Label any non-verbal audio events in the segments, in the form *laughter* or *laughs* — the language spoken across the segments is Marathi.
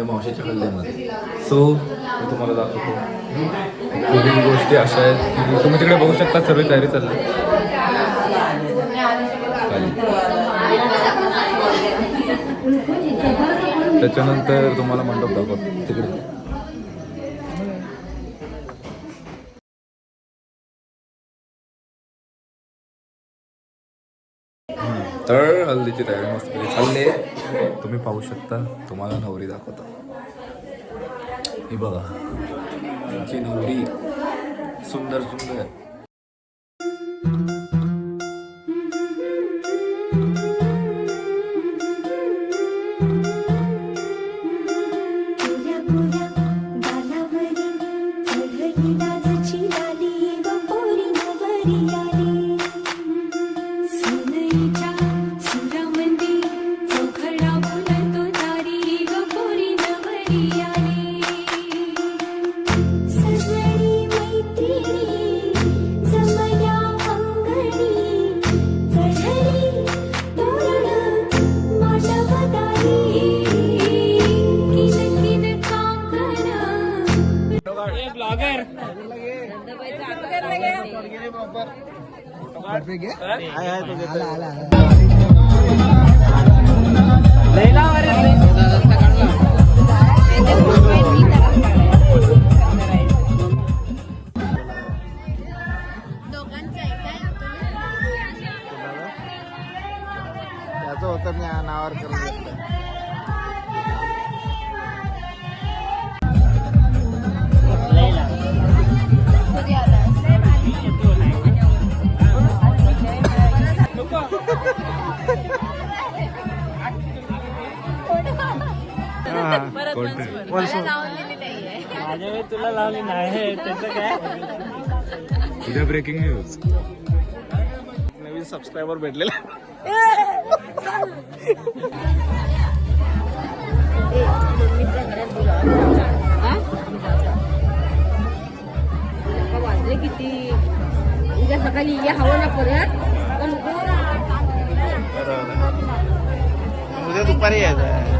वेलकम माझ्या मावशीच्या कल्याणमध्ये सो मी तुम्हाला दाखवतो. दोन्ही गोष्टी अशा आहेत की तुम्ही तिकडे बघू शकता सर्व तयारी चालली. त्याच्यानंतर तुम्हाला मंडप दाखवतो. तिकडे. तर हल्दीची तयारी मस्त म्हणजे चालली आहे तुम्ही पाहू शकता तुम्हाला नवरी दाखवता. हे बघा. तुमची नवरी सुंदर सुंदर. Yeah. त्याचं होतं मी नावावर करून घेतलं माझ्या वेळी तुला लावली नाही. त्याचं काय? उद्या ब्रेकिंग न्यूज नवीन सबस्क्रायबर भेटलेला. वाजले किती? उद्या सकाळी या हवं ना परत? पण उद्या दुपारी यायचं.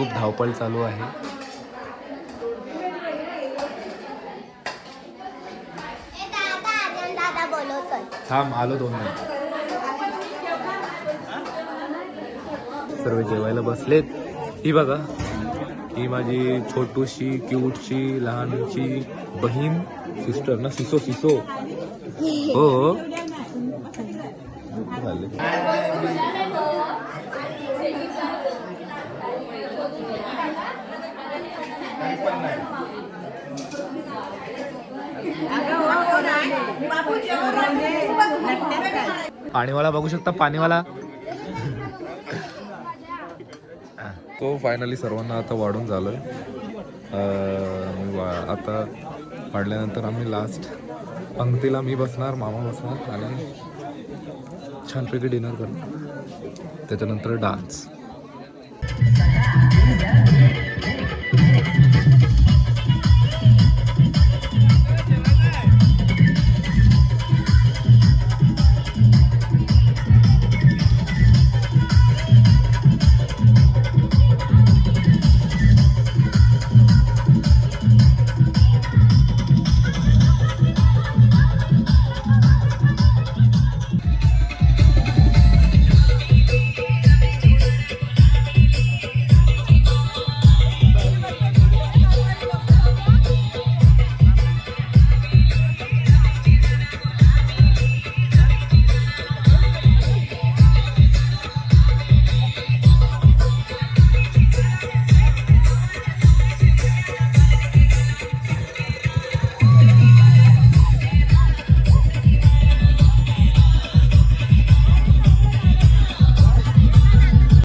खूप धावपळ चालू आहे. थांब आलो दोन मिनिट. सर्व जेवायला बसलेत. ही बघा ही माझी छोटूशी क्यूटशी लहानशी बहीण सिस्टर ना सिसो सिसो. हो हो. *laughs* झाले. पाणीवाला बघू शकता पाणीवाला. तो फायनली सर्वांना आता वाढून झालोय. वा- आता वाढल्यानंतर आम्ही लास्ट पंक्तीला मी बसणार मामा बसणार आणि छानपैकी डिनर करणार. त्याच्यानंतर डान्स Yeah.